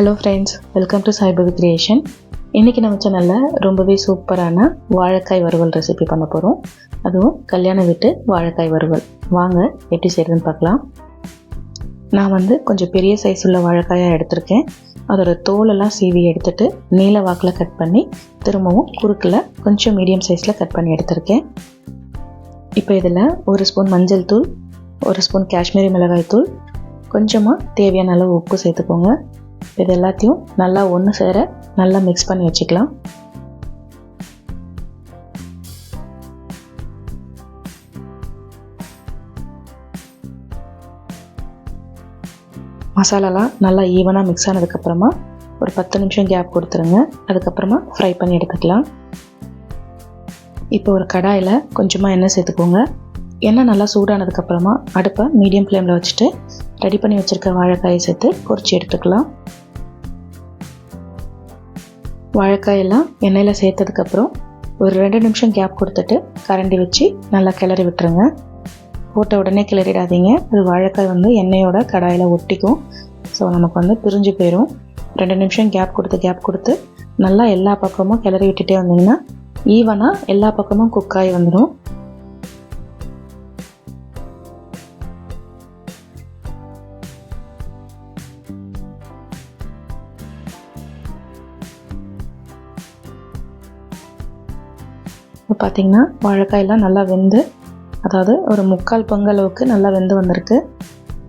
Hello friends welcome to Saibagu creation இன்றைக்கி நம்ம சேனலில் ரொம்பவே சூப்பரான வாழைக்காய் வறுவல் ரெசிபி பண்ண போகிறோம் அதுவும் கல்யாண வீட்டு வாழைக்காய் வறுவல். வாங்க எப்படி செய்கிறதுன்னு பார்க்கலாம். நான் வந்து கொஞ்சம் பெரிய சைஸ் உள்ள வாழைக்காயாக எடுத்திருக்கேன். அதோட தோலெல்லாம் சீவி எடுத்துட்டு நீல வாக்கில் கட் பண்ணி திரும்பவும் குறுக்கில் கொஞ்சம் மீடியம் சைஸில் கட் பண்ணி எடுத்திருக்கேன். இப்போ இதில் ஒரு ஸ்பூன் மஞ்சள் தூள் ஒரு ஸ்பூன் காஷ்மீரி மிளகாய் தூள் கொஞ்சமாக தேவையான அளவு உப்பு சேர்த்துக்கோங்க. இது எல்லாத்தையும் நல்லா ஒன்று சேர நல்லா மிக்ஸ் பண்ணி வச்சுக்கலாம். மசாலாலாம் நல்லா ஈவனாக மிக்ஸ் ஆனதுக்கப்புறமா ஒரு பத்து நிமிஷம் கேப் கொடுத்துருங்க. அதுக்கப்புறமா ஃப்ரை பண்ணி எடுத்துக்கலாம். இப்போ ஒரு கடாயில் கொஞ்சமாக எண்ணெய் சேர்த்துக்கோங்க. எண்ணெய் நல்லா சூடானதுக்கப்புறமா அடுப்பை மீடியம் ஃப்ளேமில் வச்சுட்டு ரெடி பண்ணி வச்சுருக்க வாழைக்காயை சேர்த்து பொரிச்சு எடுத்துக்கலாம். வாழைக்காயெல்லாம் எண்ணெயில் சேர்த்ததுக்கப்புறம் ஒரு ரெண்டு நிமிஷம் கேப் கொடுத்துட்டு கரண்டி வச்சு நல்லா கிளறி விட்டுருங்க. போட்ட உடனே கிளறிடாதீங்க. அது வாழைக்காய் வந்து எண்ணெயோட கடாயில் ஒட்டிக்கும். ஸோ நமக்கு வந்து பிரிஞ்சு போயிடும் ரெண்டு நிமிஷம் கேப் கொடுத்து கேப் கொடுத்து நல்லா எல்லா பக்கமும் கிளறி விட்டுட்டே வந்தீங்கன்னா ஈவனாக எல்லா பக்கமும் குக்காகி வந்துடும் இப்போ பார்த்தீங்கன்னா வாழைக்காயெல்லாம் நல்லா வெந்து அதாவது ஒரு முக்கால் பொங்கலவுக்கு நல்லா வெந்து வந்திருக்கு.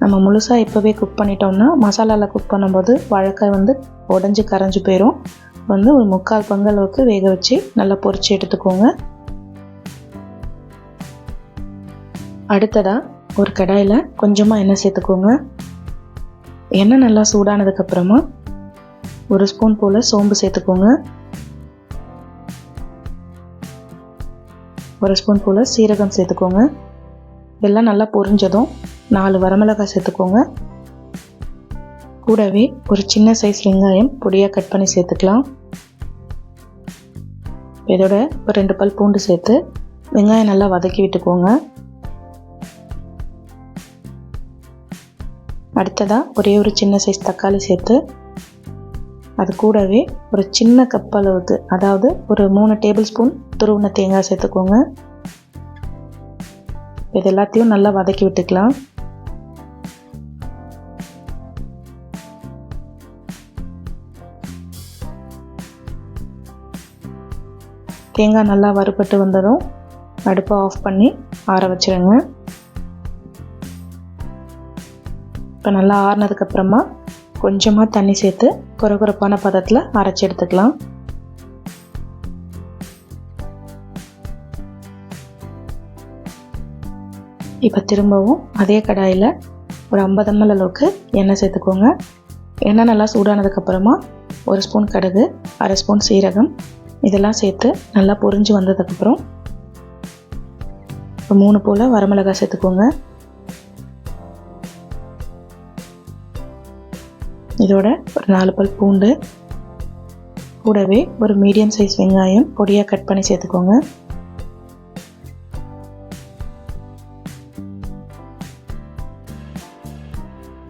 நம்ம முழுசாக இப்போவே குக் பண்ணிட்டோம்னா மசாலாவில் குக் பண்ணும்போது வாழைக்காய் வந்து உடஞ்சி கரைஞ்சி போயிடும் வந்து ஒரு முக்கால் பொங்கலவுக்கு வேக வச்சு நல்லா பொரிச்சு எடுத்துக்கோங்க. அடுத்ததாக ஒரு கடாயில் கொஞ்சமாக எண்ணெய் சேர்த்துக்கோங்க. எண்ணெய் நல்லா சூடானதுக்கப்புறமா ஒரு ஸ்பூன் போல் சோம்பு சேர்த்துக்கோங்க. ஒரு ஸ்பூன் போல் சீரகம் சேர்த்துக்கோங்க. இதெல்லாம் நல்லா பொரிஞ்சதும் நாலு வரமிளகாய் சேர்த்துக்கோங்க. கூடவே ஒரு சின்ன சைஸ் வெங்காயம் பொடியாக கட் பண்ணி சேர்த்துக்கலாம். இதோட ஒரு ரெண்டு பல் பூண்டு சேர்த்து வெங்காயம் நல்லா வதக்கி விட்டுக்கோங்க. அடுத்ததாக ஒரே ஒரு சின்ன சைஸ் தக்காளி சேர்த்து அது கூடவே ஒரு சின்ன கப் அளவுக்கு அதாவது ஒரு மூணு டேபிள் ஸ்பூன் துருவின தேங்காய் சேர்த்துக்கோங்க. இது எல்லாத்தையும் நல்லா வதக்கி விட்டுக்கலாம். தேங்காய் நல்லா வறுபட்டு வந்ததும் அடுப்பை ஆஃப் பண்ணி ஆற வச்சுருங்க. இப்போ நல்லா ஆறுனதுக்கப்புறமா கொஞ்சமாக தண்ணி சேர்த்து குறகுறப்பான பதத்தில் அரைச்சி எடுத்துக்கலாம். இப்போ திரும்பவும் அதே கடாயில் ஒரு ஐம்பது எம்எல் அளவுக்கு எண்ணெய் சேர்த்துக்கோங்க. எண்ணெய் நல்லா சூடானதுக்கப்புறமா ஒரு ஸ்பூன் கடுகு அரை ஸ்பூன் சீரகம் இதெல்லாம் சேர்த்து நல்லா பொரிஞ்சு வந்ததுக்கப்புறம் இப்போ மூணு போல் வரமிளகாய் சேர்த்துக்கோங்க. இதோட ஒரு நாலு பல் பூண்டு கூடவே ஒரு மீடியம் சைஸ் வெங்காயம் பொடியாக கட் பண்ணி சேர்த்துக்கோங்க.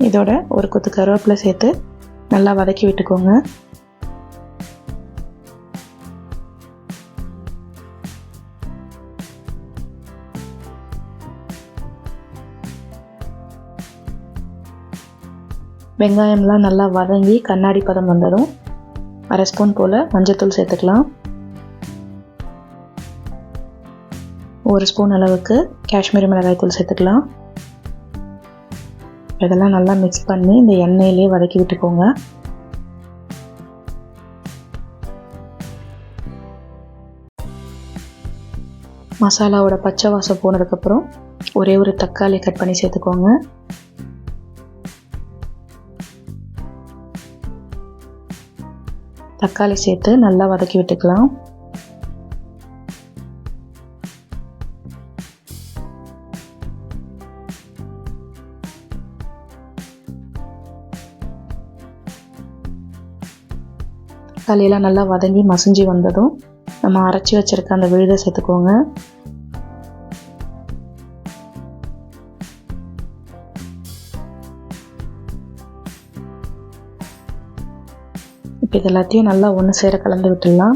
இதோட ஒரு கொத்து கருவேப்பிலை சேர்த்து நல்லா வதக்கி விட்டுக்கோங்க. வெங்காயம்லாம் நல்லா வதங்கி கண்ணாடி பதம் வந்ததும் அரை ஸ்பூன் போல் மஞ்சத்தூள் சேர்த்துக்கலாம். ஒரு ஸ்பூன் அளவுக்கு காஷ்மீரி மிளகாய் தூள் சேர்த்துக்கலாம். இதெல்லாம் நல்லா மிக்ஸ் பண்ணி இந்த எண்ணெயிலே வதக்கி விட்டுக்கோங்க. மசாலாவோட பச்சை வாசம் போனதுக்கப்புறம் ஒரே ஒரு தக்காளி கட் பண்ணி சேர்த்துக்கோங்க. தக்காளி சேர்த்து நல்லா வதக்கி விட்டுக்கலாம். தக்காளியெல்லாம் நல்லா வதங்கி மசிஞ்சு வந்ததும் நம்ம அரைச்சி வச்சுருக்க அந்த விழுதை சேர்த்துக்கோங்க. இப்போ இது எல்லாத்தையும் நல்லா ஒன்று சேர கலந்து விட்டுடலாம்.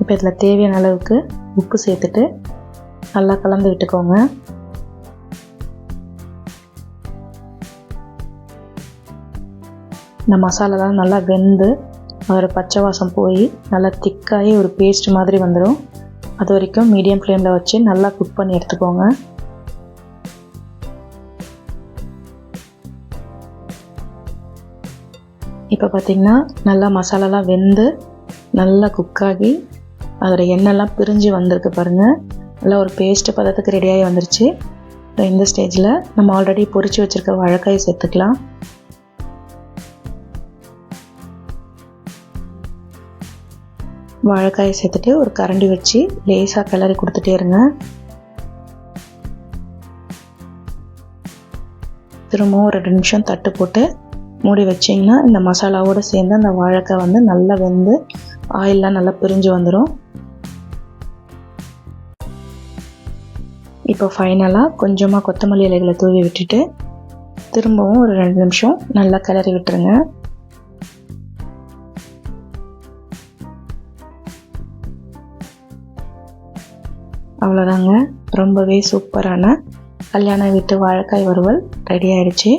இப்போ இதில் தேவையான அளவுக்கு உப்பு சேர்த்துட்டு நல்லா கலந்து விட்டுக்கோங்க. இந்த மசாலாலாம் நல்லா வெந்து அதோடய பச்சை வாசம் போய் நல்லா திக்காகி ஒரு பேஸ்ட் மாதிரி வந்துடும் அது வரைக்கும் மீடியம் ஃப்ளேமில் வச்சு நல்லா குக் பண்ணி எடுத்துக்கோங்க. இப்போ பார்த்திங்கன்னா நல்லா மசாலாலாம் வெந்து நல்லா குக்காகி அதோட எண்ணெய்லாம் பிரிஞ்சு வந்திருக்கு பாருங்கள் நல்லா ஒரு பேஸ்ட்டு பதத்துக்கு ரெடியாகி வந்துருச்சு. இந்த ஸ்டேஜில் நம்ம ஆல்ரெடி பொறிச்சு வச்சுருக்க வாழைக்காயை சேர்த்துக்கலாம். வாழைக்காயை சேர்த்துட்டு ஒரு கரண்டி வச்சு லேசாக கிளறி கொடுத்துட்டே இருங்க. திரும்பவும் ஒரு ரெண்டு நிமிஷம் தட்டு போட்டு மூடி வச்சிங்கன்னா இந்த மசாலாவோடு சேர்ந்து அந்த வாழைக்காய் வந்து நல்லா வெந்து ஆயிலெலாம் நல்லா பிரிஞ்சு வந்துடும் இப்போ ஃபைனலாக கொஞ்சமாக கொத்தமல்லி இலைகளை தூவி விட்டுட்டு திரும்பவும் ஒரு ரெண்டு நிமிஷம் நல்லா கிளறி விட்டுருங்க. அவ்வளோதாங்க ரொம்பவே சூப்பரான கல்யாண வீட்டு வாழைக்காய் வறுவல் ரெடி ஆயிடுச்சு.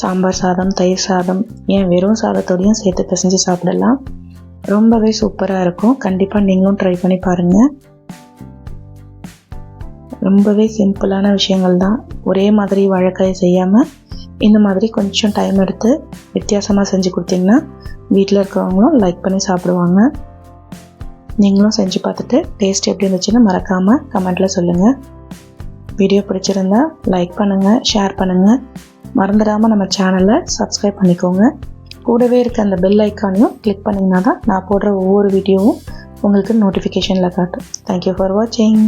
சாம்பார் சாதம் தயிர் சாதம் ஏன் வெறும் சாதத்தோடையும் சேர்த்து பிசைஞ்சு சாப்பிடலாம். ரொம்பவே சூப்பராக இருக்கும். கண்டிப்பாக நீங்களும் ட்ரை பண்ணி பாருங்கள் ரொம்பவே சிம்பிளான விஷயங்கள் தான். ஒரே மாதிரி வாழைக்காயை செய்யாமல் இந்த மாதிரி கொஞ்சம் டைம் எடுத்து வித்தியாசமாக செஞ்சு கொடுத்தீங்கன்னா வீட்டில் இருக்கிறவங்களும் லைக் பண்ணி சாப்பிடுவாங்க. நீங்களும் செஞ்சு பார்த்துட்டு டேஸ்ட் எப்படி இருந்துச்சுன்னு மறக்காமல் கமெண்ட்டில் சொல்லுங்கள் வீடியோ பிடிச்சிருந்தா லைக் பண்ணுங்கள் ஷேர் பண்ணுங்கள் மறந்துடாமல் நம்ம சேனலை சப்ஸ்கிரைப் பண்ணிக்கோங்க. கூடவே இருக்க அந்த பெல் ஐக்கானையும் கிளிக் பண்ணிங்கன்னா தான் நான் போடுற ஒவ்வொரு வீடியோவும் உங்களுக்கு நோட்டிஃபிகேஷனில் காட்டும். தேங்க்யூ ஃபார் வாட்சிங்